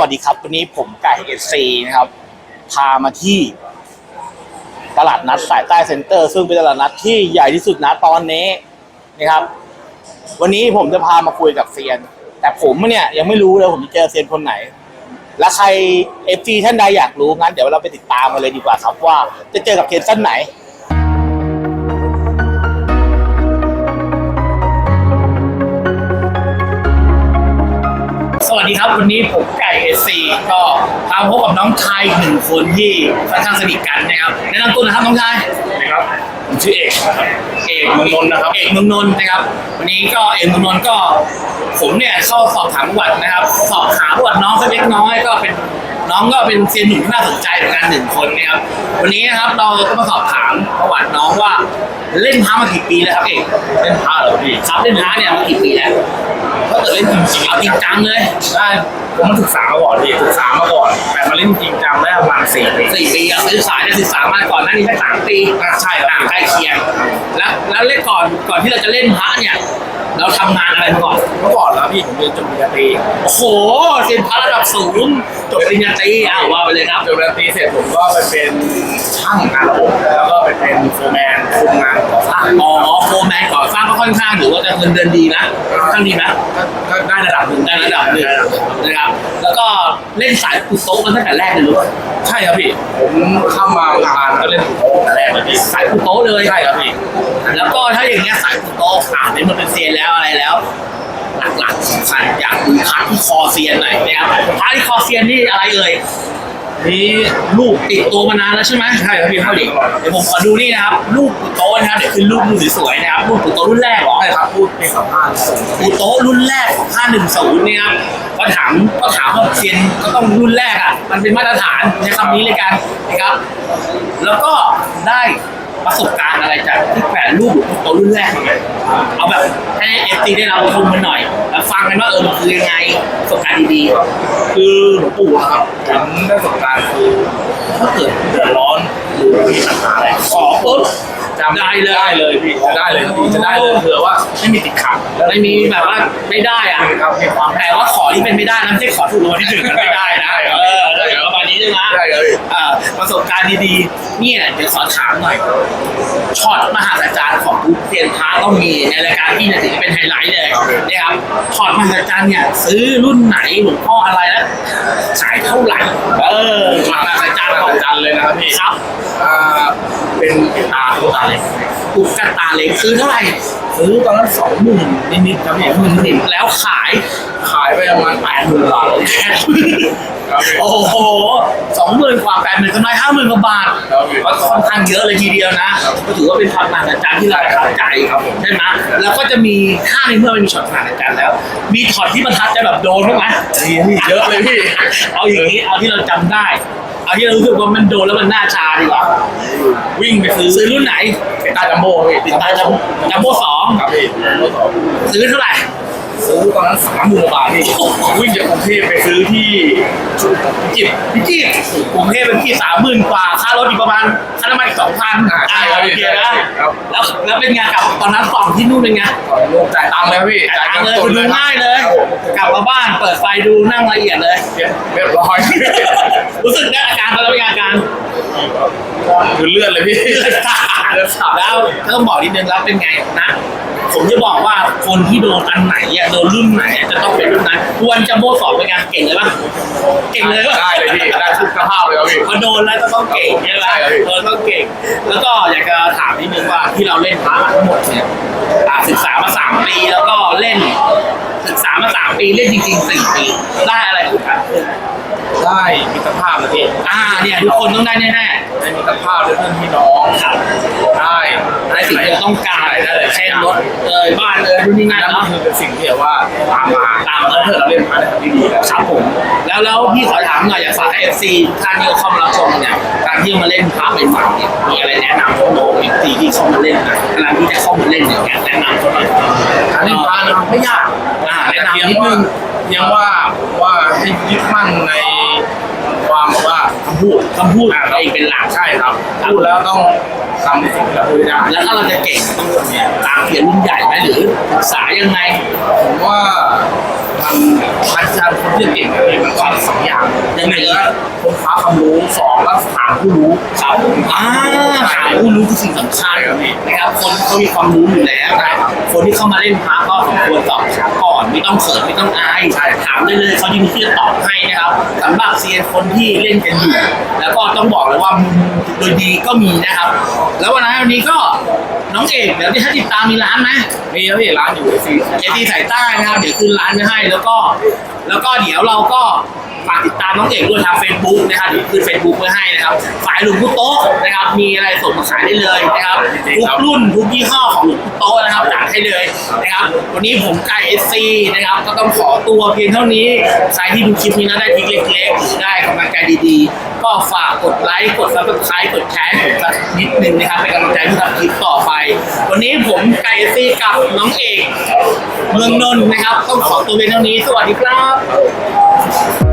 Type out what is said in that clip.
วัสดีครับ วันนี้ผมไก่เอซีนะครับ พามาที่ตลาดนัดสายใต้เซ็นเตอร์ ซึ่งเป็นตลาดนัดที่ใหญ่ที่สุดนะตอนนี้นะครับ วันนี้ผมจะพามาคุยกับเซียน แต่ผมเนี่ยยังไม่รู้เลยผมจะเจอเซียนคนไหน และใครเอฟซีท่านใดอยากรู้งั้นเดี๋ยวเราไปติดตามกันเลยดีกว่าครับว่าจะเจอกับเซียนท่านไหน วัสดีครับ วันนี้ผมไก่เอซีก็พามาพบกับน้องชายอีกหนึ่งคนที่ค่อนข้างสนิทกันนะครับแนะนำตัวนะครับน้องชายนะครับผมชื่อเอกนะครับเอกเมืองนนท์นะครับ เอกเมืองนนท์นะครับ วันนี้ก็เอกเมืองนนท์ก็ ผมเนี่ยเข้าสอบถามประวัตินะครับ สอบถามประวัติน้องสักเล็กน้อยก็เป็น น้องก็เป็นเซียนหนุ่มที่น่าสนใจเหมือนกันหนึ่งคนนะครับวันนี้นะครับเราก็มาสอบถามประวัติน้องว่าเล่นพระมากี่ปีแล้วครับเอกเล่นพระเหรอพี่ครับเล่นพระเนี่ยมากี่ปีแล้วถ้าเกิดเล่นจริงๆเอาจริงจังเลยได้ผมมาศึกษามาก่อนพี่ศึกษามาก่อน แต่มาเล่นจริงจังได้ประมาณสี่ปีสี่ปีอะศึกษาจะศึกษามาก่อนหน้านี้แค่สามปีอ่าใช่ครับต่างใกล้เคียงแล้วแล้วเล่นก่อนก่อนที่เราจะเล่นพระเนี่ยเราทำงานอะไรมาก่อนเมื่อก่อนแล้วพี่ผมเรียนจบปริญญาตรีโอ้โหเซียนพระระดับสูง จบปริญญาตรีอ้าวว่าไปเลยครับจบปริญญาตรีเสร็จผมก็ไปเป็นช่างงานระบบแล้วก็ไปเป็นโฟร์แมนคุมงานก่อสร้างอ๋อโฟร์แมนก่อสร้างก็ค่อนข้างถือว่าจะเงินเดือนดีนะค่อนข้างดีนะ ก็ก็ได้ระดับหนึ่งได้ระดับหนึ่งนะครับ แล้วก็เล่นสายปุโต๊ะกันตั้งแต่แรกเลยรู้ป่ะใช่ครับพี่ ผมเข้ามาวงการก็เล่นโอ้แต่แรกเลยพี่สายปุโต๊ะเลยใช่ครับพี่ แล้วก็ถ้าอย่างเงี้ยสายปุโต๊ะอ่านในมันเป็นเซียนแล้วอะไรแล้ว หลักๆสำคัญอยากดูพาร์ทที่คอเซียนหน่อยนะครับพาร์ทที่คอเซียนนี่อะไรเอ่ยนี่ลูกติดตัวมานานแล้วใช่ไหมใช่ครับพี่เข้าดิเดี๋ยวผมขอดูนี่นะครับลูกปุโต๊ะนะครับเดี๋ยวขึ้นรูปมือสวยๆนะครับลูกปุโต๊ะรุ่นแรกเหรอใช่ครับพูดเป็นสัมภาษณ์ส่งปูโต๊ะรุ่นแรกของ510เนี่ยครับก็ถามก็ถามว่าเซียนก็ต้องรุ่นแรกอะมันเป็นมาตรฐานในคำนี้เลยกันนะครับ แล้วก็ได้ ประสบการณ์อะไรจากที่แขวนรูปปูโต๊ะรุ่นแรกมาเอาแบบให้เอฟซีได้เราชมกันหน่อยแล้วฟังกันว่าเออมันคือยังไงประสบการณ์ดีคือหลวงปู่นะครับผมได้ประสบการณ์คือถ้าเกิดเดือดร้อนหรือมีปัญหาอะไรๆขอปุ๊บจำได้เลยได้เลยพี่จะได้เลยพี่จะได้เลยเผื่อว่าไม่มีติดขัดไม่มีแบบว่าไม่ได้อะครับมีความแต่ว่าขอที่เป็นไม่ได้นะไม่ใช่ขอถูกรางวัลที่หนึ่งมันไม่ได้นะเออ แล้วเดี๋ยวประมาณนี้ใช่ไหมได้เลยเอ่อประสบการณ์ดีๆ เนี่ยเดี๋ยวขอถามหน่อย ช็อตมหาศาลของผู้เซียนท้าต้องมีในรายการที่เนี่ยถือเป็นไฮไลท์เลยนะครับ ช็อตมหาศาลเนี่ย ซื้อรุ่นไหนหลวงพ่ออะไรแล้วขายเท่าไหร่ เออช็อตมหาศาลของจันเลยนะครับพี่ครับอ่าเป็นเป็นตาตุ๊กตาเล็กปุ๊กกระตาเล็กซื้อเท่าไหร่ซื้อตอนนั้นสองหมื่นนิดๆครับพี่หมื่นนิดแล้วขายขายไปประมาณแปดหมื่นบาทเลย ครับพี่ โอ้โหสองหมื่นกว่าแปดหมื่นกำไรห้าหมื่นกว่าบาทครับพี่ก็ค่อนข้างเยอะเลยทีเดียวนะก็ถือว่าเป็นช็อตมหัศจรรย์ที่เราประทับใจครับผมใช่ไหมแล้วก็จะมีถ้าในเมื่อมันมีช็อตมหัศจรรย์แล้ว มีช็อตที่ประทับใจแบบโดนบ้างไหมนี่พี่เยอะเลยพี่ เอาอย่างนี้เอาที่เราจำได้ เอาที่เรารู้สึกว่ามันโดนแล้วมันหน้าชาดีกว่าวิ่งไปซื้อซื้อรุ่นไหนเป็นตาจัมโบ้พี่ติดตามจัมจัมโบ้สองครับพี่จัมโบ้สองซื้อเท่าไหร่ ซื้อตอนนั้นสามหมื่นบาทพี่วิ่งจากกรุงเทพไปซื้อที่พิจิตรพี่จี้กรุงเทพเป็นที่สามหมื่นกว่าค่ารถอีกประมาณค่าน้ำมันอีกสองพันอ่าใช่ครับโอเคนะครับแล้วแล้วเป็นไงกับตอนนั้นส่องที่นู่นเป็นไงก่อนลงจ่ายตังค์แล้วพี่จ่ายตังค์เลยสดดูง่ายเลยครับผมกลับมาบ้านเปิดไฟดูนั่งละเอียดเลยเรียบร้อยรู้สึกได้อาการตอนนั้นเป็นอาการคือเลื่อนเลยพี่เลือดสาดแล้วต้องบอกนิดนึงแล้วเป็นไงนะ ผมจะบอกว่าคนที่โดนอันไหนอะโดนรุ่นไหนอะจะต้องเป็นรุ่นนั้นควรจะโม่สอบเป็นไงเก่งเลยปะเก่งเลยปะ ได้เลยพี่ได้ทุกสภาพเลยครับพี่ พอโดนแล้วก็ต้องเก่งใช่ไหมใช่ครับพี่ เออต้องเก่ง แล้วก็อยากจะถามนิดนึงว่าที่เราเล่นพาร์ทั้งหมดเนี่ยอ่าศึกษามาสามปีแล้วก็เล่น ศึกษามาสามปีเล่นจริงๆสี่ปีได้อะไรถูกครับ ได้มิตรภาพนะพี่อ่าเนี่ยทุกคนต้องได้แน่ได้มิตรภาพด้วยเพื่อนพี่น้องๆครับได้ได้สิ่งที่เราต้องการได้เลยเช่นรถเอ่ยบ้านเอ่ยรุ่นนี้นั่นนั่นเนาะ คือเป็นสิ่งที่แบบว่าตามมาตามมาแล้วเธอเราเล่นมาในทางที่ดีแล้วครับผมแล้วแล้วพี่ขอถามหน่อยอยากฝากเอฟซีท่านที่เข้ามารับชมเนี่ยการที่มาเล่นพาร์ทใหม่ๆเนี่ยมีอะไรแนะนำน้องๆเอฟซีที่เข้ามาเล่นนะกำลังที่จะเข้ามาเล่นเนี่ยแนะนำเขาหน่อยการเล่นพานะครับไม่ยากอ่าแนะเพียนำงนิดว่านึงเพียงว่าว่าให้ยึดมั่นใน ความแบบว่าคำพูดคำพูดอะไรเป็นหลัก ใช่ครับพูดแล้วต้องทำในสิ่งที่เราพูดได้แล้วถ้าเราจะเก่งต้องเนี่ยตามเพียรรุ่นใหญ่ไหมหรือศึกษายังไง ผมว่ามันอาจารย์คนที่เก่งเนี่ยมันความสองอย่างความรู้สองก็ถามผู้รู้ครับอ่าหาผู้รู้คือสิ่งสำคัญนะครับคนเขามีความรู้อยู่แล้วนะคนที่เข้ามาเล่นพาร์ก็สมควรตอบถามก่อ นไม่ต้องเขินไม่ต้องอายใช่ถามได้เลยเขายินดีที่จะตอบให้นะครับสำหรับเซียนคนที่เล่นกันอยู่แล้วก็ต้องบอกเลยว่าโดยดีก็มีนะครับ แล้ววันนั้นวันนี้ก็น้องเอกเดี๋ยวที่ถ้าติดตามมีร้านไหมมีแล้วที่ร้านอยู่เอซีเอซีสายใต้นะครับเดี๋ยวขึ้นร้านไว้ให้แล้วก็ แล้วก็เดี๋ยวเราก็ ฝากติดตามน้องเอกด้วยทางเฟซบุ๊กนะครับเดี๋ยวขึ้นเฟซบุ๊กไว้ให้นะครับสายหลวงพ่โต๊ะนะครับ มีอะไรส่งมาขายได้เลยนะครับทุกรุ่นทุกยี่ห้อของหลวงพ่โต๊ะนะครับจัดให้เลยนะครับ วันนี้ผมไก่เอซีนะครับ ก็ต้องขอตัวเพียงเท่านี้ใครที่ดูคลิปนี้นะได้ทิกเล็กๆได้กำลังใจดีๆ ก็ฝากกดไลค์กดซับสไครต์กดแชร์ผมสักนิดนึงนะครับเป็นกำลังใจที่ทำคลิปต่อไป วันนี้ผมไก่เอซีกับน้องเอกเมืองนนท์นะครับ ต้องขอตัวเป็นเท่านี้ สวัสดีครับ